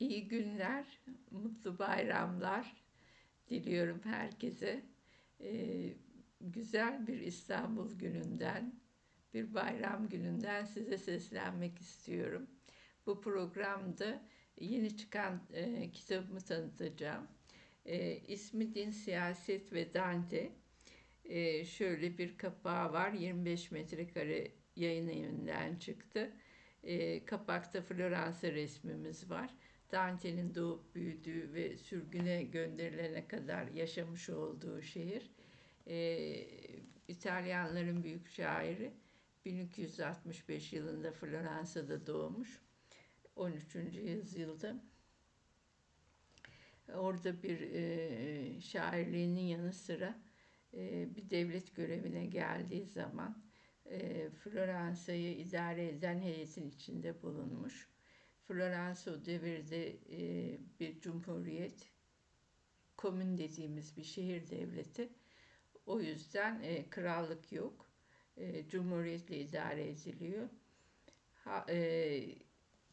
İyi günler, mutlu bayramlar diliyorum herkese. Ee, güzel bir İstanbul gününden, bir bayram gününden size seslenmek istiyorum. Bu programda yeni çıkan e, kitabımı tanıtacağım. E, ismi Din, Siyaset ve Dante. E, şöyle bir kapağı var, 25 metrekare yayın evinden çıktı. E, kapakta Floransa resmimiz var Dante'nin doğup büyüdüğü ve sürgüne gönderilene kadar yaşamış olduğu şehir. Ee, İtalyanların büyük şairi 1265 yılında Floransa'da doğmuş. 13. yüzyılda orada bir e, şairliğinin yanı sıra e, bir devlet görevine geldiği zaman e, Floransa'yı idare eden heyetin içinde bulunmuş. Floransa devirde e, bir cumhuriyet, komün dediğimiz bir şehir devleti. O yüzden e, krallık yok. E, cumhuriyetle idare ediliyor. Ha, e,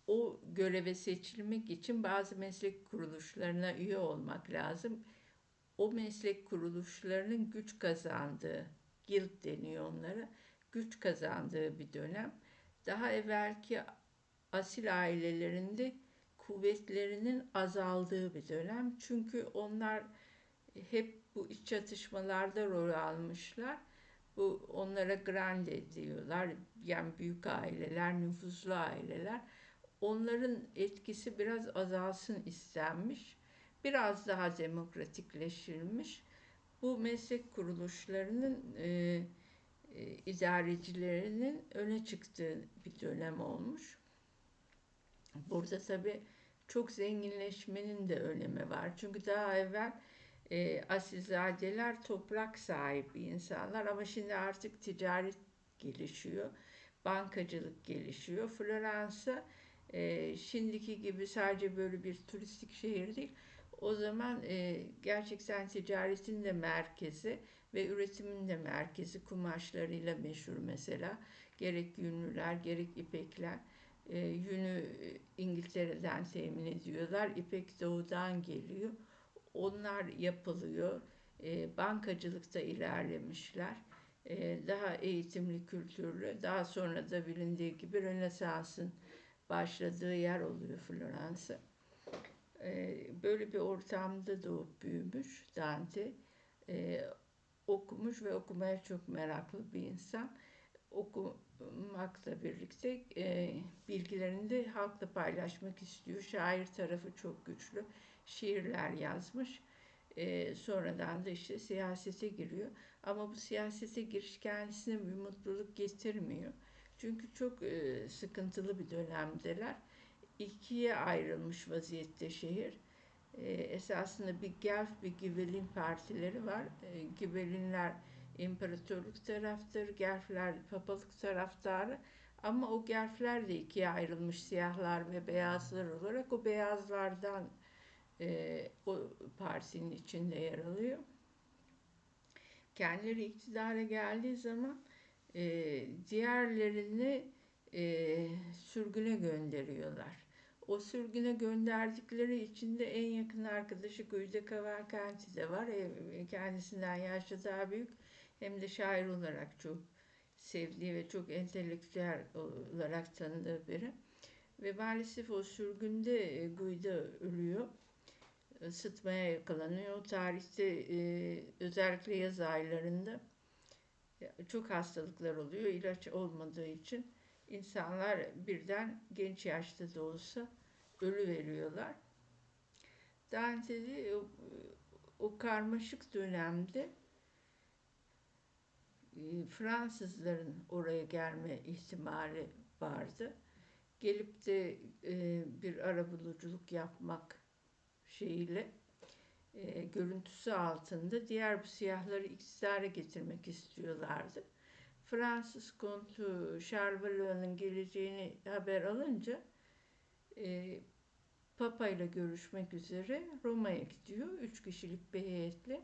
o göreve seçilmek için bazı meslek kuruluşlarına üye olmak lazım. O meslek kuruluşlarının güç kazandığı, guild deniyor onlara, güç kazandığı bir dönem. Daha evvelki asil ailelerinde kuvvetlerinin azaldığı bir dönem. Çünkü onlar hep bu iç çatışmalarda rol almışlar. Bu onlara grande diyorlar. Yani büyük aileler, nüfuzlu aileler. Onların etkisi biraz azalsın istenmiş. Biraz daha demokratikleştirilmiş. Bu meslek kuruluşlarının e, e, idarecilerinin öne çıktığı bir dönem olmuş. Burada tabii çok zenginleşmenin de önemi var. Çünkü daha evvel e, asilzadeler toprak sahibi insanlar ama şimdi artık ticaret gelişiyor. Bankacılık gelişiyor. Floransa e, şimdiki gibi sadece böyle bir turistik şehir değil. O zaman e, gerçekten ticaretin de merkezi ve üretimin de merkezi kumaşlarıyla meşhur mesela. Gerek yünlüler, gerek ipekler e, yünü İngiltere'den temin ediyorlar. İpek doğudan geliyor. Onlar yapılıyor. E, bankacılıkta ilerlemişler. E, daha eğitimli, kültürlü. Daha sonra da bilindiği gibi Rönesans'ın başladığı yer oluyor Floransa. E, böyle bir ortamda doğup büyümüş Dante. E, okumuş ve okumaya çok meraklı bir insan okumakla birlikte e, bilgilerini de halkla paylaşmak istiyor. Şair tarafı çok güçlü. Şiirler yazmış. E, sonradan da işte siyasete giriyor. Ama bu siyasete giriş kendisine bir mutluluk getirmiyor. Çünkü çok e, sıkıntılı bir dönemdeler. İkiye ayrılmış vaziyette şehir. E, esasında bir Gelf, bir Gibelin partileri var. E, Gibelinler imparatorluk taraftır, Gerfler papalık taraftarı. Ama o Gerfler de ikiye ayrılmış siyahlar ve beyazlar olarak o beyazlardan e, o partinin içinde yer alıyor. Kendileri iktidara geldiği zaman e, diğerlerini e, sürgüne gönderiyorlar. O sürgüne gönderdikleri için de en yakın arkadaşı Guido Cavalcanti de var. E, kendisinden yaşça daha büyük hem de şair olarak çok sevdiği ve çok entelektüel olarak tanıdığı biri. Ve maalesef o sürgünde e, Guido ölüyor. Sıtmaya yakalanıyor. Tarihte e, özellikle yaz aylarında e, çok hastalıklar oluyor. İlaç olmadığı için insanlar birden genç yaşta da olsa ölü veriyorlar. Dante'de o, o karmaşık dönemde e, Fransızların oraya gelme ihtimali vardı. Gelip de e, bir arabuluculuk yapmak şeyiyle e, görüntüsü altında diğer bu siyahları iktidara getirmek istiyorlardı. Fransız kontu Charleville'nin geleceğini haber alınca e, Papa ile görüşmek üzere Roma'ya gidiyor. Üç kişilik bir heyetle.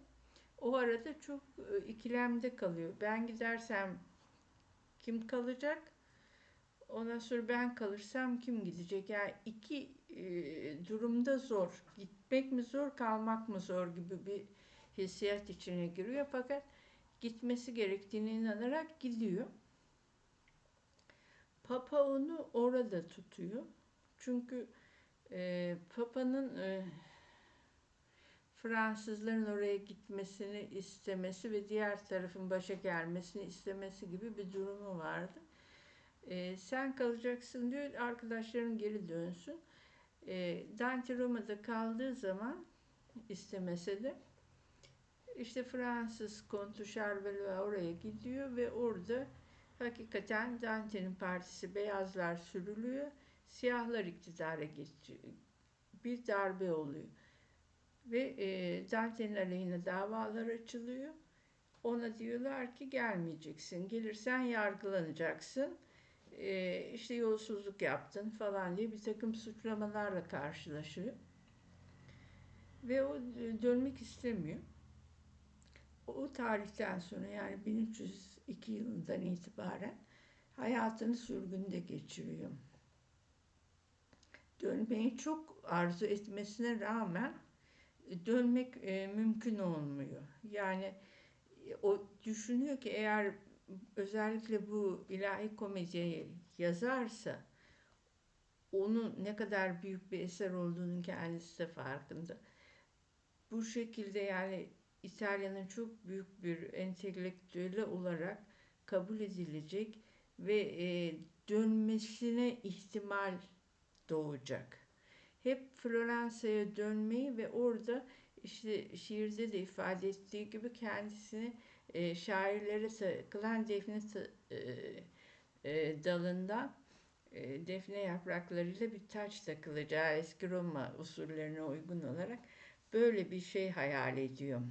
O arada çok e, ikilemde kalıyor. Ben gidersem kim kalacak? Ondan sonra ben kalırsam kim gidecek? Yani iki e, durumda zor. Gitmek mi zor, kalmak mı zor gibi bir hissiyat içine giriyor. Fakat gitmesi gerektiğine inanarak gidiyor. Papa onu orada tutuyor. Çünkü e, Papa'nın e, Fransızların oraya gitmesini istemesi ve diğer tarafın başa gelmesini istemesi gibi bir durumu vardı. E, sen kalacaksın diyor, arkadaşların geri dönsün. E, Dante Roma'da kaldığı zaman istemese de işte Fransız kontu Charlevoix oraya gidiyor ve orada hakikaten Dante'nin partisi beyazlar sürülüyor. Siyahlar iktidara geçiyor. Bir darbe oluyor. Ve e, Dante'nin aleyhine davalar açılıyor. Ona diyorlar ki gelmeyeceksin. Gelirsen yargılanacaksın. E, işte yolsuzluk yaptın falan diye bir takım suçlamalarla karşılaşıyor. Ve o dönmek istemiyor. O tarihten sonra yani 1302 yılından itibaren hayatını sürgünde geçiriyor. Dönmeyi çok arzu etmesine rağmen dönmek e, mümkün olmuyor. Yani e, o düşünüyor ki eğer özellikle bu ilahi komediyi yazarsa onun ne kadar büyük bir eser olduğunun kendisi de farkında. Bu şekilde yani İtalya'nın çok büyük bir entelektüeli olarak kabul edilecek ve e, dönmesine ihtimal doğacak. Hep Floransa'ya dönmeyi ve orada işte şiirde de ifade ettiği gibi kendisini e, şairlere takılan defne e, e, dalından e, defne yapraklarıyla bir taç takılacağı eski Roma usullerine uygun olarak böyle bir şey hayal ediyor.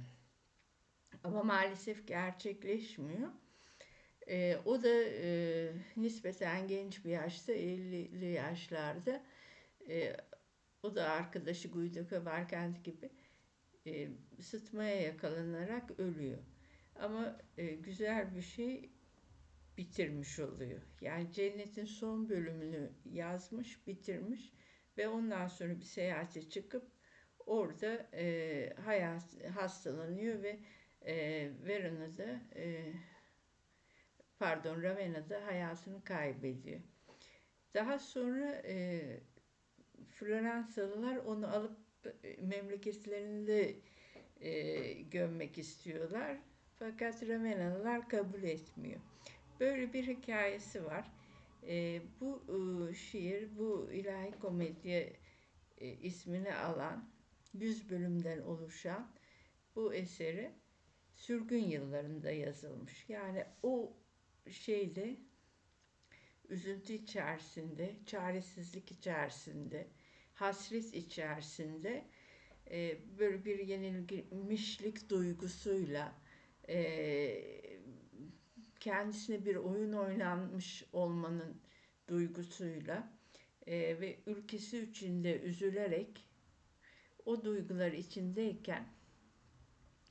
Ama maalesef gerçekleşmiyor. E, o da e, nispeten genç bir yaşta, 50'li yaşlarda e, o da arkadaşı Guido Cavalcanti gibi e, sıtmaya yakalanarak ölüyor. Ama e, güzel bir şey bitirmiş oluyor. Yani cennetin son bölümünü yazmış, bitirmiş ve ondan sonra bir seyahate çıkıp orada e, hayat hastalanıyor ve e, Verona'da e, pardon Ravena'da hayatını kaybediyor. Daha sonra e, Floransalılar onu alıp e, memleketlerinde e, gömmek istiyorlar. Fakat Ravenalılar kabul etmiyor. Böyle bir hikayesi var. E, bu e, şiir, bu ilahi komedya e, ismini alan 100 bölümden oluşan bu eseri sürgün yıllarında yazılmış. Yani o şeyde üzüntü içerisinde, çaresizlik içerisinde, hasret içerisinde e, böyle bir yenilmişlik duygusuyla e, kendisine bir oyun oynanmış olmanın duygusuyla e, ve ülkesi içinde üzülerek o duygular içindeyken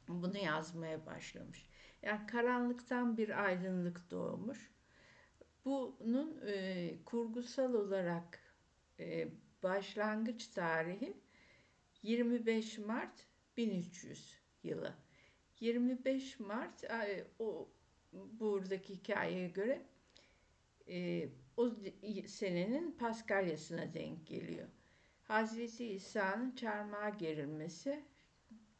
bunu yazmaya başlamış. Yani karanlıktan bir aydınlık doğmuş. Bunun e, kurgusal olarak e, başlangıç tarihi 25 Mart 1300 yılı. 25 Mart o buradaki hikayeye göre e, o senenin Paskalyasına denk geliyor. Hazreti İsa'nın çarmıha gerilmesi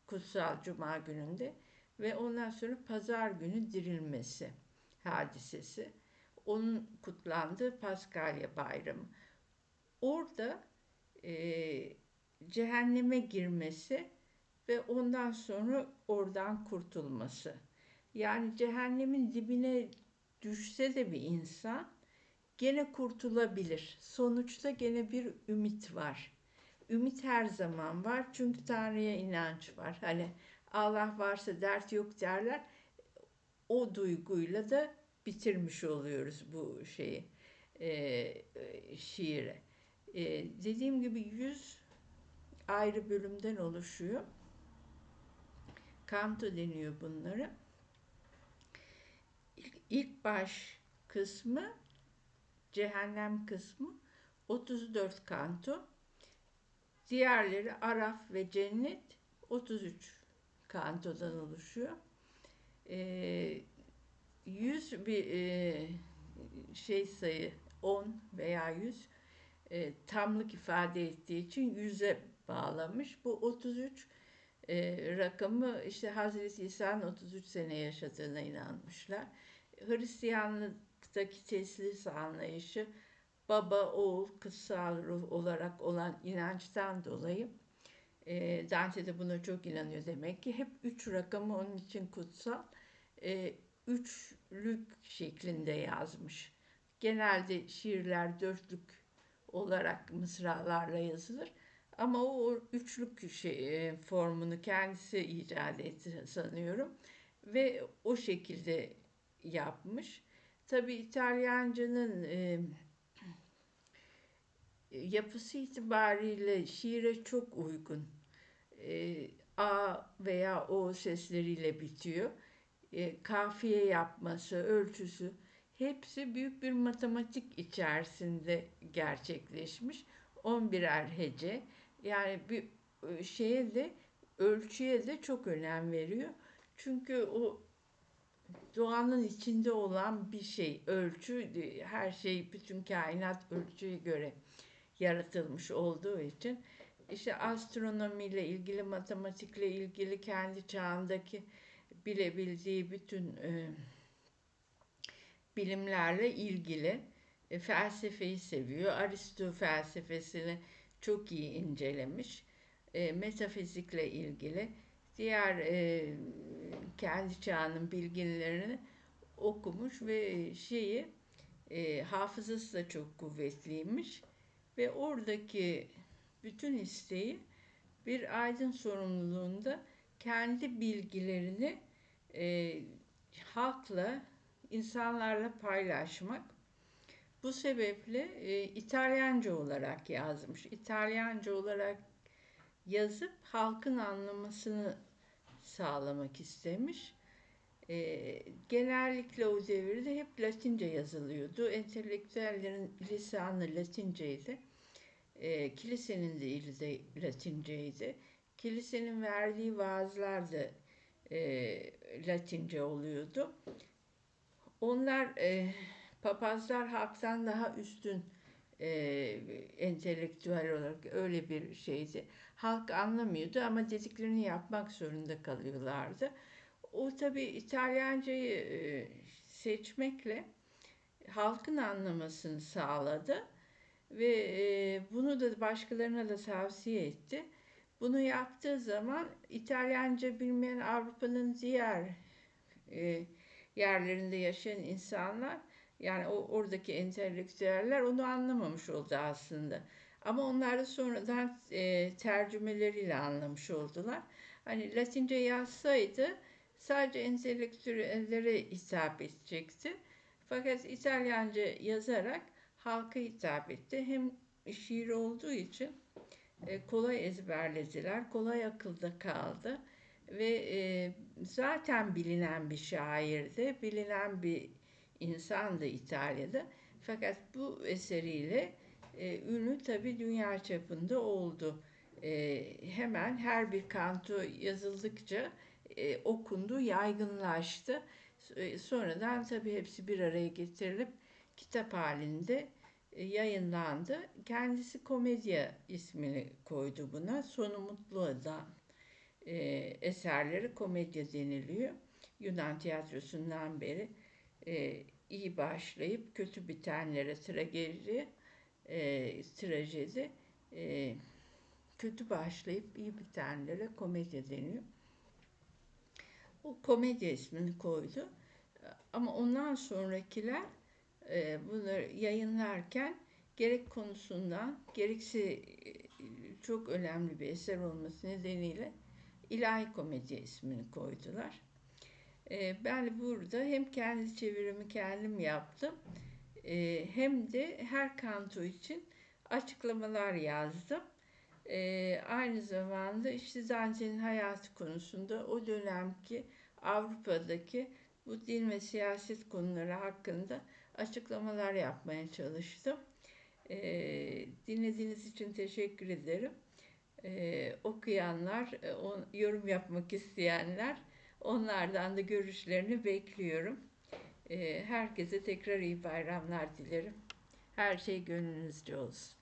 kutsal cuma gününde ve ondan sonra pazar günü dirilmesi hadisesi. Onun kutlandığı Paskalya bayramı. Orada e, cehenneme girmesi ve ondan sonra oradan kurtulması. Yani cehennemin dibine düşse de bir insan gene kurtulabilir. Sonuçta gene bir ümit var. Ümit her zaman var çünkü Tanrı'ya inanç var. Hani Allah varsa dert yok derler. O duyguyla da bitirmiş oluyoruz bu şeyi, e, şiiri. E, dediğim gibi yüz ayrı bölümden oluşuyor. Kanto deniyor bunları. İlk, baş kısmı Cehennem kısmı 34 kanto. Diğerleri Araf ve Cennet 33 kantodan oluşuyor. E, 100 bir e, şey sayı 10 veya 100 e, tamlık ifade ettiği için 100'e bağlamış. Bu 33 e, rakamı işte Hazreti İsa'nın 33 sene yaşadığına inanmışlar. Hristiyanlıktaki teslis anlayışı baba, oğul, kutsal ruh olarak olan inançtan dolayı e, Dante de buna çok inanıyor demek ki. Hep üç rakamı onun için kutsal. E, üçlük şeklinde yazmış. Genelde şiirler dörtlük olarak mısralarla yazılır. Ama o üçlük şey, e, formunu kendisi icat etti sanıyorum. Ve o şekilde yapmış. Tabi İtalyancanın e, yapısı itibariyle şiire çok uygun. E, A veya O sesleriyle bitiyor. E, kafiye yapması, ölçüsü hepsi büyük bir matematik içerisinde gerçekleşmiş. 11'er hece. Yani bir e, şeye de ölçüye de çok önem veriyor. Çünkü o doğanın içinde olan bir şey, ölçü, her şey, bütün kainat ölçüye göre yaratılmış olduğu için işte astronomiyle ilgili, matematikle ilgili kendi çağındaki bilebildiği bütün e, bilimlerle ilgili e, felsefeyi seviyor. Aristo felsefesini çok iyi incelemiş. E, metafizikle ilgili diğer e, kendi çağının bilgilerini okumuş ve şeyi e, hafızası da çok kuvvetliymiş ve oradaki bütün isteği bir aydın sorumluluğunda kendi bilgilerini e, halkla, insanlarla paylaşmak. Bu sebeple e, İtalyanca olarak yazmış. İtalyanca olarak yazıp halkın anlamasını sağlamak istemiş. E, genellikle o devirde hep Latince yazılıyordu. Entelektüellerin lisanı Latinceydi. E, kilisenin dili de Latinceydi. Kilisenin verdiği vaazlar da e, Latince oluyordu. Onlar e, papazlar halktan daha üstün e, entelektüel olarak öyle bir şeydi. Halk anlamıyordu ama dediklerini yapmak zorunda kalıyorlardı. O tabi İtalyancayı e, seçmekle halkın anlamasını sağladı ve e, bunu da başkalarına da tavsiye etti. Bunu yaptığı zaman İtalyanca bilmeyen Avrupa'nın diğer e, yerlerinde yaşayan insanlar yani o oradaki entelektüeller onu anlamamış oldu aslında. Ama onlar da sonradan e, tercümeleriyle anlamış oldular. Hani Latince yazsaydı sadece entelektüellere hitap edecekti. Fakat İtalyanca yazarak halka hitap etti. Hem şiir olduğu için e, kolay ezberlediler, kolay akılda kaldı ve e, zaten bilinen bir şairdi, bilinen bir insandı İtalya'da. Fakat bu eseriyle e, ünlü tabi dünya çapında oldu. E, hemen her bir kanto yazıldıkça okundu, yaygınlaştı. Sonradan tabi hepsi bir araya getirilip kitap halinde yayınlandı. Kendisi Komedya ismini koydu buna. Sonu mutlu adam e, eserleri komedya deniliyor. Yunan tiyatrosundan beri e, iyi başlayıp kötü bitenlere tragedi, e, trajedi, e, kötü başlayıp iyi bitenlere komedya deniyor. O komedya ismini koydu. Ama ondan sonrakiler e, bunları yayınlarken gerek konusundan gerekse e, çok önemli bir eser olması nedeniyle ilahi komedya ismini koydular. E, ben burada hem kendi çevirimi kendim yaptım e, hem de her kanto için açıklamalar yazdım. E, aynı zamanda işte Dante'nin hayatı konusunda o dönemki Avrupa'daki bu din ve siyaset konuları hakkında açıklamalar yapmaya çalıştım. Ee, dinlediğiniz için teşekkür ederim. Ee, okuyanlar, e, o, yorum yapmak isteyenler onlardan da görüşlerini bekliyorum. Ee, herkese tekrar iyi bayramlar dilerim. Her şey gönlünüzce olsun.